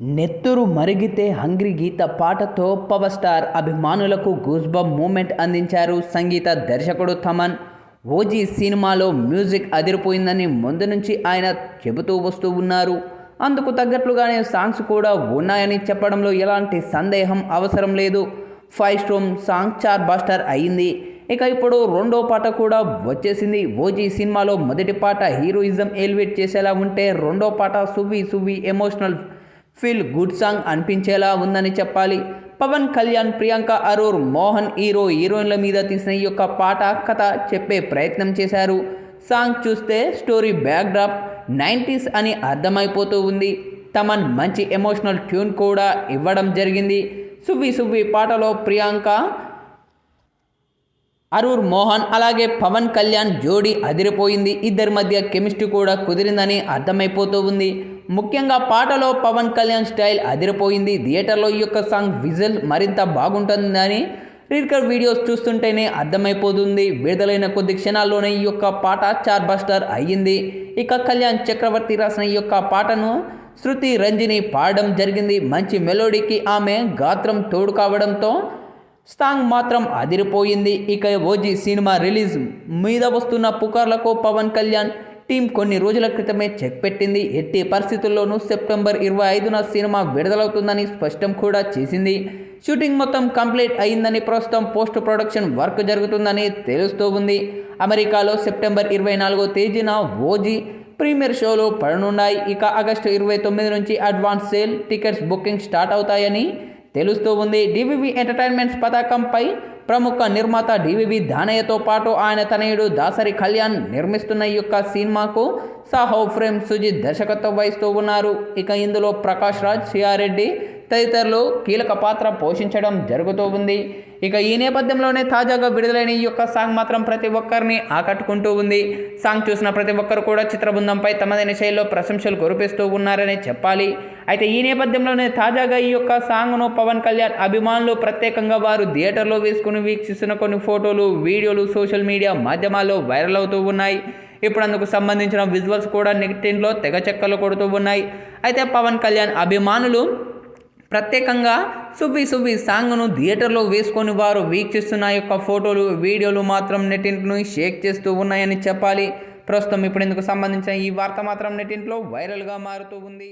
నెత్తురు మరిగితే హంగ్రీ గీత పాటతో power star అభిమానులకు గూస్బమ్ మూమెంట్ అందించారు సంగీత దర్శకుడు థమన్. ఓజీ సినిమాలో మ్యూజిక్ అదిరిపోయిందని ముందు నుంచి ఆయన చెబుతూ వస్తూ ఉన్నారు. అందుకు తగ్గట్లుగానే సాంగ్స్ కూడా ఉన్నాయని చెప్పడంలో ఎలాంటి సందేహం అవసరం లేదు. Firestorm song chartbuster అయింది ఇక ఇప్పుడు రెండో పాట కూడా వచ్చేసింది. ఓజీ సినిమాలో మొదటి పాట హీరోయిజం ఎలివేట్ చేసేలా ఉంటే రెండో పాట Suvvi Suvvi emotional feel good song అనిపించేలా ఉందని చెప్పాలి. పవన్ కళ్యాణ్ ప్రియాంక అరూర్ మోహన్ హీరో హీరోయిన్ల మీద తీసిన ఈ యొక్క పాట కథ చెప్పే ప్రయత్నం చేశారు. సాంగ్ చూస్తే స్టోరీ బ్యాక్డ్రాప్ నైంటీస్ అని అర్థమైపోతూ ఉంది. తమన్ మంచి ఎమోషనల్ ట్యూన్ కూడా ఇవ్వడం జరిగింది. సువ్వి సువ్వి పాటలో ప్రియాంక అరూర్ మోహన్ అలాగే పవన్ కళ్యాణ్ జోడీ అదిరిపోయింది. ఇద్దరి మధ్య కెమిస్ట్రీ కూడా కుదిరిందని అర్థమైపోతూ ఉంది. ముఖ్యంగా పాటలో పవన్ కళ్యాణ్ స్టైల్ అదిరిపోయింది. థియేటర్లో ఈ యొక్క సాంగ్ విజువల్ మరింత బాగుంటుందని రీకర్ వీడియోస్ చూస్తుంటేనే అర్థమైపోతుంది. విడుదలైన కొద్ది క్షణాల్లోనే ఈ యొక్క పాట చార్ బస్టర్ అయ్యింది. ఇక కళ్యాణ్ చక్రవర్తి రాసిన ఈ యొక్క పాటను శృతి రంజిని పాడడం జరిగింది. మంచి మెలోడీకి ఆమె గాత్రం తోడు కావడంతో సాంగ్ మాత్రం అదిరిపోయింది. ఇక ఓజీ సినిమా రిలీజ్ మీద వస్తున్న పుకార్లకు పవన్ కళ్యాణ్ టీం కొన్ని రోజుల క్రితమే చెక్ పెట్టింది. ఎట్టి పరిస్థితుల్లోనూ సెప్టెంబర్ ఇరవై ఐదున సినిమా విడుదలవుతుందని స్పష్టం కూడా చేసింది. షూటింగ్ మొత్తం కంప్లీట్ అయిందని ప్రస్తుతం పోస్ట్ ప్రొడక్షన్ వర్క్ జరుగుతుందని తెలుస్తూ ఉంది. అమెరికాలో సెప్టెంబర్ ఇరవై నాలుగో తేదీన ఓజీ ప్రీమియర్ షోలు పడనున్నాయి. ఇక ఆగస్టు ఇరవై తొమ్మిది నుంచి advance sale tickets booking start అవుతాయని తెలుస్తూ ఉంది. డివివి ఎంటర్టైన్మెంట్స్ పథకంపై ప్రముఖ నిర్మాత డివివి దానయ్యతో పాటు ఆయన తనయుడు దాసరి కళ్యాణ్ నిర్మిస్తున్న ఈ యొక్క సినిమాకు సాహో ఫ్రేమ్ సుజిత్ దర్శకత్వం వహిస్తూ ఉన్నారు. ఇక ఇందులో ప్రకాష్ రాజ్ సిఆర్రెడ్డి తదితరులు కీలక పాత్ర పోషించడం జరుగుతూ ఉంది. ఇక ఈ నేపథ్యంలోనే తాజాగా విడుదలైన ఈ యొక్క సాంగ్ మాత్రం ప్రతి ఒక్కరిని ఆకట్టుకుంటూ ఉంది. సాంగ్ చూసిన ప్రతి ఒక్కరు కూడా చిత్రబృందంపై తమదైన శైలిలో ప్రశంసలు కురిపిస్తూ ఉన్నారని చెప్పాలి. అయితే ఈ నేపథ్యంలోనే తాజాగా ఈ యొక్క సాంగ్ను పవన్ కళ్యాణ్ అభిమానులు ప్రత్యేకంగా వారు థియేటర్లో వేసుకుని వీక్షిస్తున్న కొన్ని ఫోటోలు వీడియోలు సోషల్ మీడియా మాధ్యమాల్లో వైరల్ అవుతూ ఉన్నాయి. ఇప్పుడు అందుకు సంబంధించిన విజువల్స్ కూడా నెగిటిన్లో తెగ చెక్కలు కొడుతూ ఉన్నాయి. అయితే పవన్ కళ్యాణ్ అభిమానులు ప్రత్యేకంగా సువ్వి సువ్వి సాంగ్ను థియేటర్లో వేసుకొని వారు వీక్షిస్తున్న యొక్క ఫోటోలు వీడియోలు మాత్రం నెటింట్ను షేక్ చేస్తూ ఉన్నాయని చెప్పాలి. ప్రస్తుతం ఇప్పుడు ఇందుకు సంబంధించిన ఈ వార్త మాత్రం నెట్టింట్లో వైరల్గా మారుతూ ఉంది.